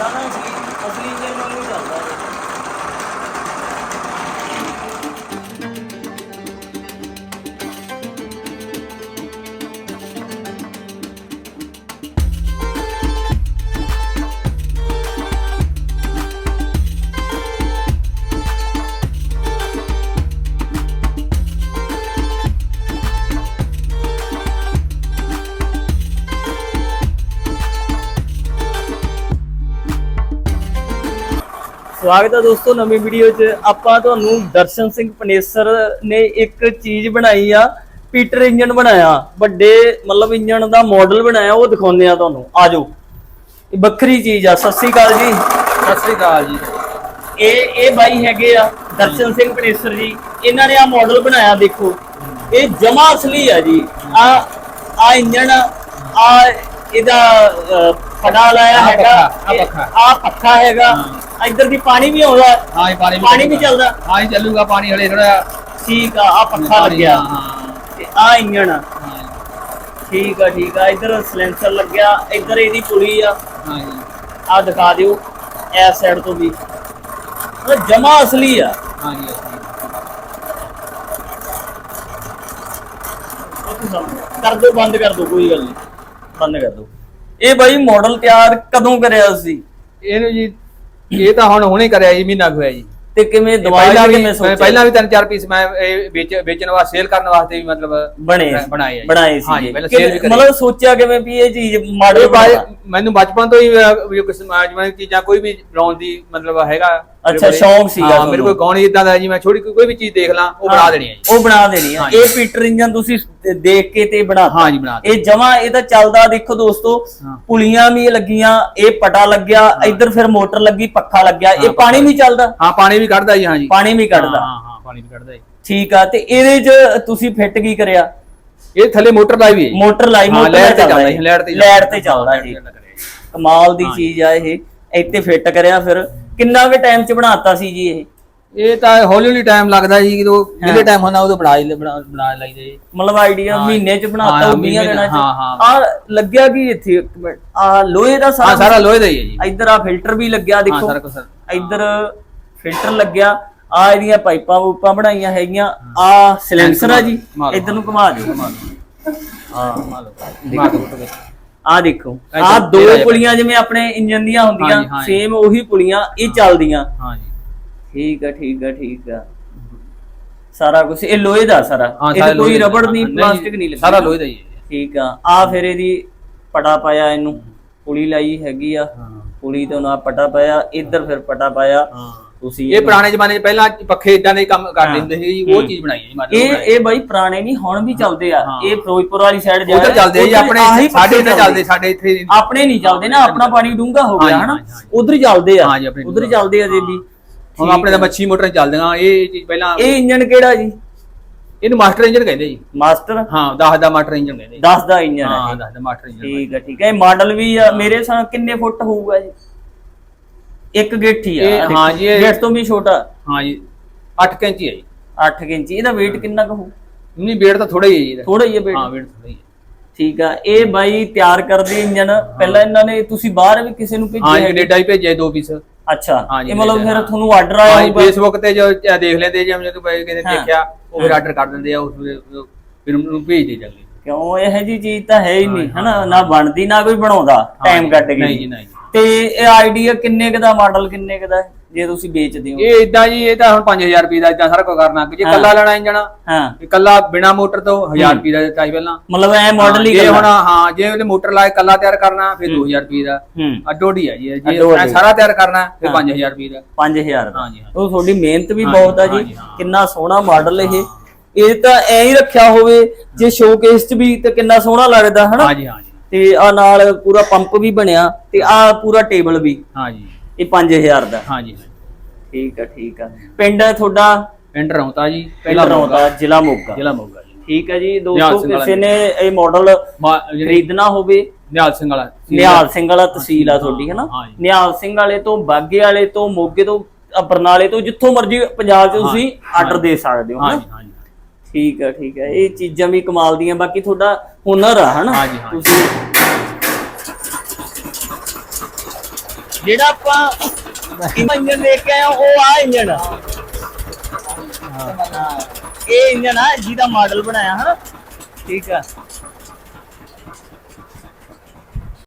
ਸਾਡਾ ਨਾ ਅਸਲੀ ਅਸਲੀ ਜੇ ਨਾਲ ਹੀ ਚੱਲਦਾ ਸਵਾਗਤ ਹੈ ਦੋਸਤੋ ਨਵੀਂ ਵੀਡੀਓ 'ਚ। ਆਪਾਂ ਤੁਹਾਨੂੰ ਦਰਸ਼ਨ ਸਿੰਘ ਪਨੇਸਰ ਨੇ ਇੱਕ ਚੀਜ਼ ਬਣਾਈ ਆ ਪੀਟਰ ਇੰਜਨ ਬਣਾਇਆ। ਵੱਡੇ ਮਤਲਬ ਇੰਜਨ ਦਾ ਮਾਡਲ ਬਣਾਇਆ ਉਹ ਦਿਖਾਉਂਦੇ ਆ ਤੁਹਾਨੂੰ। ਆਜੋ। ਇਹ ਵੱਖਰੀ ਚੀਜ਼ ਆ। ਸਤਿ ਸ੍ਰੀ ਅਕਾਲ ਜੀ। ਸਤਿ ਸ੍ਰੀ ਅਕਾਲ ਜੀ। ਇਹ ਇਹ ਬਾਈ ਹੈਗੇ ਆ ਦਰਸ਼ਨ ਸਿੰਘ ਪਨੇਸਰ ਜੀ। ਇਹਨਾਂ ਨੇ ਆ ਮਾਡਲ ਬਣਾਇਆ ਦੇਖੋ। ਇਹ ਜਮਾ ਅਸਲੀ ਆ ਜੀ। ਆ ਆ ਇੰਜਨ ਆ ਇਹਦਾ ਫੜਾ ਲਾਇਆ ਹੈਗਾ। ਆ ਪੱਖਾ। ਹੈਗਾ। ਇੱਧਰ ਦੀ ਪਾਣੀ ਵੀ ਆਉਂਦਾ ਹਾਂ। ਜੀ ਪਾਣੀ ਪਾਣੀ ਵੀ ਚੱਲਦਾ। ਹਾਂ ਜੀ ਚੱਲੂਗਾ ਪਾਣੀ ਹਲੇ ਥੋੜਾ ਠੀਕ ਆ ਆ ਪੱਖਾ ਲੱਗਿਆ। ਹਾਂ ਤੇ ਆ ਇੰਜਣ ਆ। ਹਾਂ ਠੀਕ ਆ ਠੀਕ ਆ ਇੱਧਰ ਸਿਲੈਂਸਰ ਲੱਗਿਆ ਇੱਧਰ ਇਹਦੀ ਪੁਲੀ ਆ। ਹਾਂ ਜੀ। ਆ ਦਿਖਾ ਦਿਓ ਇਸ ਸਾਈਡ ਤੋਂ ਵੀ। ਜਮਾ ਅਸਲੀ ਆ। ਹਾਂ ਜੀ ਕਰ ਦੋ ਬੰਦ ਕਰ ਦੋ ਕੋਈ ਗੱਲ ਨਹੀਂ। ਬੰਦ ਕਰ ਦੋ ਇਹ ਬਾਈ ਮਾਡਲ ਤਿਆਰ ਕਦੋਂ ਕਰਿਆ ਸੀ? ਇਹਨੂੰ ਜੀ ਇਹ ਤਾਂ ਹੁਣ ਹੁਣੇ ਕਰਿਆ ਜੀ ਮਹੀਨਾ ਹੋਇਆ ਜੀ। ਤੇ ਕਿਵੇਂ ਦਵਾਈ ਵੀ ਕਿਵੇਂ ਸੋਚਿਆ? ਪਹਿਲਾਂ ਵੀ ਤਿੰਨ ਚਾਰ ਪੀਸ ਮੈਂ ਇਹ ਵੇਚ ਵੇਚਣ ਵਾਸਤੇ ਸੇਲ ਕਰਨ ਵਾਸਤੇ ਵੀ ਮਤਲਬ ਬਣੇ ਬਣਾਏ ਜੀ। ਬਣਾਏ ਹਾਂ ਜੀ ਸੀ ਪਹਿਲਾਂ ਸੇਲ ਵੀ ਕਰੀ ਮਤਲਬ ਸੋਚਿਆ ਕਿਵੇਂ ਵੀ ਇਹ ਚੀਜ਼ ਇਹ ਬਾਈ ਮੈਨੂੰ ਬਚਪਨ ਤੋਂ ਹੀ ਵੀ ਕਿਸ ਜਿਵੇਂ ਚੀਜ਼ਾਂ ਕੋਈ ਵੀ ਬਣਾਉਣ ਦੀ ਮਤਲਬ ਹੈਗਾ ਅੱਛਾ। ਸ਼ੌਂਕ ਸੀਗਾ ਹਾਂ। ਮੇਰੇ ਕੋਲ ਗਾਉਣ ਇਦਾਂ ਦਾ ਜੀ ਮੈਂ ਛੋਟੀ ਕੋਈ ਵੀ ਚੀਜ਼ ਦੇਖ ਲਾਂ ਉਹ ਬਣਾ ਦੇਣੀ ਹੈ ਜੀ। ਉਹ ਬਣਾ ਦੇਣੀ ਆ ਹਾਂ ਇਹ ਪੀਟਰ ਇੰਜਨ ਤੁਸੀਂ ਦੇਖ ਕੇ ਤੇ ਬਣਾ ਹਾਂ ਜੀ ਬਣਾ। ਇਹ ਜਮਾ ਇਹ ਤਾਂ ਚੱਲਦਾ ਦੇਖੋ ਦੋਸਤੋ। ਪੁਲੀਆਂ ਵੀ ਲੱਗੀਆਂ ਇਹ ਪਟਾ ਲੱਗਿਆ ਇੱਧਰ ਫਿਰ ਮੋਟਰ ਲੱਗੀ ਪੱਖਾ ਲੱਗਿਆ ਇਹ ਪਾਣੀ ਵੀ ਚੱਲਦਾ? ਹਾਂ ਪਾਣੀ ਵੀ ਕੱਢਦਾ ਜੀ ਹਾਂ ਜੀ। ਪਾਣੀ ਵੀ ਕੱਢਦਾ। ਹਾਂ ਹਾਂ ਪਾਣੀ ਵੀ ਕੱਢਦਾ ਜੀ। ਠੀਕ ਆ ਤੇ ਇਹਦੇ 'ਚ ਤੁਸੀਂ ਫਿੱਟ ਕੀ ਕਰਿਆ? ਇਹ ਥੱਲੇ ਮੋਟਰ ਲਾਈ ਵੀ ਹੈ। ਮੋਟਰ ਲਾਈ ਮੋਟਰ ਲਾਈਟ ਤੇ ਚੱਲਦਾ ਇਹ। ਲਾਈਟ ਤੇ ਲਾਈਟ ਤੇ ਚੱਲਦਾ ਇਹ। ਕਮਾਲ ਦੀ। ਚੀਜ਼ ਆ ਇਹ। ਇੱਥੇ ਫਿੱਟ ਕਰਿਆ ਫਿਰ। ਕਿੰਨਾ ਕੁ ਟਾਈਮ 'ਚ ਬਣਾਤਾ ਸੀ ਜੀ ਇਹ? ਇਹ ਤਾਂ ਹੌਲੀ ਹੌਲੀ ਟਾਈਮ ਲੱਗਦਾ ਜੀ ਜਦੋਂ ਜਿਹੜੇ ਟਾਈਮ ਹੁੰਦਾ ਉਦੋਂ ਬਣਾ ਹੀ ਬਣਾ ਲਈਦੇ ਜੀ ਮਤਲਬ ਆਈਡੀਆ। ਮਹੀਨੇ 'ਚ ਬਣਾਤਾ ਹਾਂ, ਉਹ 20 ਮਹੀਨੇ ਦਿਨਾਂ 'ਚ। ਆ ਲੱਗਿਆ ਕੀ ਇੱਥੇ? ਇੱਕ ਮਿੰਟ। ਆ ਲੋਹੇ ਦਾ ਸਾਰਾ ਸਾਰਾ ਲੋਹੇ ਦਾ ਹੀ ਹੈ ਜੀ। ਇੱਧਰ ਆ ਫਿਲਟਰ ਵੀ ਲੱਗਿਆ ਹਾਂ ਦੇਖੋ। ਇੱਧਰ ਫਿਲਟਰ ਲੱਗਿਆ। ਆ ਇਹਦੀਆਂ ਪਾਈਪਾਂ ਵੂਪਾਂ ਬਣਾਈਆਂ ਹੈਗੀਆਂ ਆ ਸਿਲੈਂਸਰ ਆ ਜੀ। ਇੱਧਰ ਨੂੰ ਘੁਮਾ ਦਿਓ। ਆ ਦੇਖੋ ਆ ਦੋ ਪੁਲੀਆਂ ਜਿਵੇਂ ਆਪਣੇ ਇੰਜਨ ਦੀਆਂ ਹੁੰਦੀਆਂ। ਸੇਮ ਉਹੀ ਪੁਲੀਆਂ ਇਹ ਚੱਲਦੀਆਂ। ਠੀਕ ਆ ਠੀਕ ਆ ਠੀਕ ਆ। ਸਾਰਾ ਕੁਝ ਇਹ ਲੋਹੇ ਦਾ ਸਾਰਾ। ਇਹ ਕੋਈ। ਰਬੜ ਨਹੀਂ ਪਲਾਸਟਿਕ ਨਹੀਂ ਲੱਗੀ। ਸਾਰਾ ਲੋਹੇ ਦਾ ਹੀ ਠੀਕ ਆ ਆ ਫਿਰ ਇਹਦੀ ਪਟਾ ਪਾਇਆ ਇਹਨੂੰ ਪੁਲੀ ਲਾਈ ਹੈਗੀ ਆ। ਪੁਲੀ ਤੋਂ ਨਾ ਪਟਾ ਪਾਇਆ ਇੱਧਰ ਫਿਰ ਪਟਾ ਪਾਇਆ। ਹਾਂ। ਤੁਸੀਂ ਇਹ ਪੁਰਾਣੇ ਜ਼ਮਾਨੇ 'ਚ ਪਹਿਲਾਂ ਪੱਖੇ ਇਦਾਂ ਦੇ ਕੰਮ ਕਰਦੇ। ਹੁੰਦੇ ਸੀ ਜੀ ਉਹ ਚੀਜ਼ ਬਣਾਈ ਜੀ ਮਾਡਲ ਇਹ ਇਹ ਬਾਈ ਪੁਰਾਣੇ ਨਹੀਂ ਹੁਣ ਵੀ ਚੱਲਦੇ ਆ। ਇਹ ਫਿਰੋਜ਼ਪੁਰ ਵਾਲੀ ਸਾਈਡ ਉਧਰ ਚੱਲਦੇ ਆ ਜੀ ਆਪਣੇ ਸਾਡੇ ਇੱਥੇ ਚੱਲਦੇ ਸਾਡੇ ਇੱਥੇ ਆਪਣੇ ਨਹੀਂ ਚੱਲਦੇ ਨਾ ਆਪਣਾ ਪਾਣੀ ਡੂੰਘਾ ਹੋ ਗਿਆ ਹਨਾ। ਉਧਰ ਹੀ ਚੱਲਦੇ ਆ। ਹਾਂ ਜੀ, ਆਪਣੇ ਉਧਰ। ਚੱਲਦੇ ਆ ਜੇ ਵੀ। ਹੁਣ ਆਪਣੇ ਤਾਂ ਮੱਛੀ ਮੋਟਰਾਂ ਚੱਲਦੀਆਂ ਇਹ ਚੀਜ਼ ਪਹਿਲਾਂ ਇਹ ਇੰਜਨ ਕਿਹੜਾ ਜੀ? ਇਹਨੂੰ ਮਾਸਟਰ ਇੰਜਨ ਕਹਿੰਦੇ ਜੀ। ਮਾਸਟਰ? ਹਾਂ 10 ਦਾ ਮਾਸਟਰ ਇੰਜਨ ਕਹਿੰਦੇ ਜੀ। 10 ਦਾ ਇੰਜਨ ਹਾਂ। ਹੈ 10 ਦਾ ਮਾਸਟਰ ਇੰਜਨ ਠੀਕ ਹੈ ਠੀਕ ਹੈ। ਇਹ ਮਾਡਲ ਵੀ ਆ ਮੇਰੇ ਸਾਹ ਕਿੰਨੇ ਫੁੱਟ ਹੋਊਗਾ ਜੀ? ਇੱਕ ਗਿੱਠ ਆ। ਇਹ- ਹਾਂ ਜੀ, ਇਹ- ਗਿੱਠ ਤੋਂ ਵੀ ਛੋਟਾ। ਹਾਂ ਜੀ 8 ਇੰਚੀ ਹੈ ਜੀ। 8 ਇੰਚ। ਇਹਦਾ weight ਕਿੰਨਾ ਕੁ ਹੋਊ? ਨਹੀਂ ਵੇਟ ਤਾਂ ਥੋੜਾ ਹੀ ਹੈ ਜੀ ਇਹਦਾ। ਥੋੜਾ ਹੀ ਹੈ weight? ਹਾਂ ਵੇਟ ਥੋੜਾ ਹੀ ਹੈ। ਠੀਕ ਆ। ਇਹ ਬਾਈ ਤਿਆਰ ਕਰਦੇ ਇੰਜਨ ਪਹਿਲਾਂ ਇਹਨਾਂ ਨੇ ਤੁਸੀਂ ਬਾਹਰ ਵੀ ਕਿਸੇ ਨੂੰ ਹਾਂ ਭੇਜਿਆ ਜੀ ਹੈ? ਕੈਨੇਡਾ ਹੀ ਭੇਜੇ ਦੋ ਪੀਸ। ਅੱਛਾ ਜੀ, ਇਹ ਮਤਲਬ ਫਿਰ ਤੁਹਾਨੂੰ ਆਰਡਰ ਆਇਆ ਹਾਂ ਜੀ ਹੋਊਗਾ? ਫੇਸਬੁੱਕ ਤੇ ਜੋ ਦੇਖ ਲੈਂਦੇ ਜਦੋਂ ਕੋਈ ਕਿਸੇ ਹਾਂ। ਦੇਖਿਆ ਉਹ ਫਿਰ ਆਰਡਰ ਕਰ ਦਿੰਦੇ ਆ ਉਸ ਫਿਰ ਉਹਨੂੰ ਭੇਜ ਦੇ ਜਾਂਦੇ ਕਿਉਂ? ਇਹੋ ਜੀ ਚੀਜ਼ ਤਾਂ ਹੈ ਹੀ ਨਹੀਂ ਹਾਂ, ਹਨਾ? ਨਾ ਬਣਦੀ ਨਾ ਕੋਈ ਬਣਾਉਂਦਾ ਟਾਈਮ ਕੱਢ ਕੇ। ਨਹੀਂ ਜੀ ਨਹੀਂ ਤੇ ਇਹ ਆਈਡੀਆ ਕਿੰਨੇ ਕ ਦਾ ਮਾਡਲ ਕਿੰਨੇ ਕ ਦਾ? ਹੈ, ਜੇ ਤੁਸੀਂ ਵੇਚਦੇ ਹੋ। ਇਹ ਇਦਾਂ ਜੀ ਇਹ ਤਾਂ ਹੁਣ 5000 ਰੁਪਏ ਦਾ ਇਦਾਂ ਸਾਰਾ ਕੁਝ ਕਰਨਾ ਕਿ ਜੇ ਹਾਂ। ਕੱਲਾ ਲੈਣਾ ਇੰਜਣ ਹਾਂ। ਇਹ ਕੱਲਾ ਬਿਨਾ ਮੋਟਰ ਤੋਂ 1000 ਰੁਪਏ ਦਾ ਦਿੱਤਾ ਸੀ ਪਹਿਲਾਂ। ਮਤਲਬ ਐ ਮਾਡਲ ਹੀ ਜੇ। ਹੁਣ ਹਾਂ ਜੇ ਉਹਨੇ ਮੋਟਰ ਲਾ ਕੇ ਕੱਲਾ ਤਿਆਰ ਕਰਨਾ ਫਿਰ 2000 ਰੁਪਏ ਦਾ। ਹੂੰ। ਅੱਡੋਡੀ ਆ ਜੀ। ਜੇ। ਸਾਰਾ ਤਿਆਰ ਕਰਨਾ ਫਿਰ ਹਾਂ। 5000 ਰੁਪਏ ਦਾ। 5000 ਦਾ। ਹਾਂਜੀ, ਹਾਂ। ਉਹ ਤੁਹਾਡੀ ਮਿਹਨਤ ਵੀ ਹਾਂ, ਬਹੁਤ ਆ ਜੀ। ਹਾਂ। ਕਿੰਨਾ ਸੋਹਣਾ ਮਾਡਲ ਇਹ। ਇਹ ਤਾਂ ਐ ਹੀ ਰੱਖਿਆ ਹੋਵੇ ਜੇ ਸ਼ੋਕੇਸ 'ਚ ਵੀ ਤੇ ਕਿੰਨਾ ਸੋਹਣਾ ਲੱਗਦਾ ਹਨਾ? ਹਾਂਜੀ ਹਾਂਜੀ। ਤੇ ਆ ਨਾਲ ਪੂਰਾ ਪੰਪ ਵੀ ਬਣਿਆ ਤੇ ਆ ਪੂਰਾ ਟੇਬਲ ਵੀ। ਹਾਂਜੀ। ਇਹ 5000 ਦਾ। ਹਾਂਜੀ। ਠੀਕ ਆ ਠੀਕ ਆ। ਪਿੰਡ ਤੁਹਾਡਾ? ਪਿੰਡ ਰੌਂਤਾ ਜੀ ਪਿੰਡ ਰੌਂਦਾ ਜ਼ਿਲ੍ਹਾ ਮੋਗਾ। ਜ਼ਿਲ੍ਹਾ ਮੋਗਾ ਜੀ। ਠੀਕ ਹੈ ਜੀ ਦੋਸਤੋ ਕਿਸੇ ਨੇ ਇਹ ਮਾਡਲ ਖਰੀਦਣਾ ਹੋਵੇ? ਨਿਹਾਲ ਸਿੰਘ ਵਾਲਾ ਨਿਹਾਲ ਸਿੰਘ ਵਾਲਾ ਤਹਿਸੀਲ ਆ ਤੁਹਾਡੀ ਹੈ ਨਾ? ਹਾਂ ਜੀ। ਨਿਹਾਲ ਸਿੰਘ ਵਾਲੇ ਤੋਂ ਬਾਗੇ ਵਾਲੇ ਤੋਂ ਮੋਗੇ ਤੋਂ ਬਰਨਾਲੇ ਤੋਂ ਜਿੱਥੋਂ ਮਰਜ਼ੀ ਪੰਜਾਬ 'ਚ ਤੁਸੀਂ ਆਰਡਰ ਦੇ ਸਕਦੇ ਹੋ ਹਨਾ ਹਾਂਜੀ ਹਾਂਜੀ ਠੀਕ ਆ ਠੀਕ ਆ। ਇਹ ਚੀਜ਼ਾਂ ਵੀ ਕਮਾਲ ਦੀਆਂ ਬਾਕੀ ਤੁਹਾਡਾ ਹੁਨਰ ਆ ਹਨਾ। ਤੁਸੀਂ ਜਿਹੜਾ ਆਪਾਂ ਇੰਜਨ ਦੇਖ ਕੇ ਹਾਂ, ਉਹ ਆ ਇੰਜਨ ਇਹ ਇੰਜਨ ਆ ਜਿਹਦਾ ਮਾਡਲ ਬਣਾਇਆ ਹਨਾ? ਠੀਕ ਆ।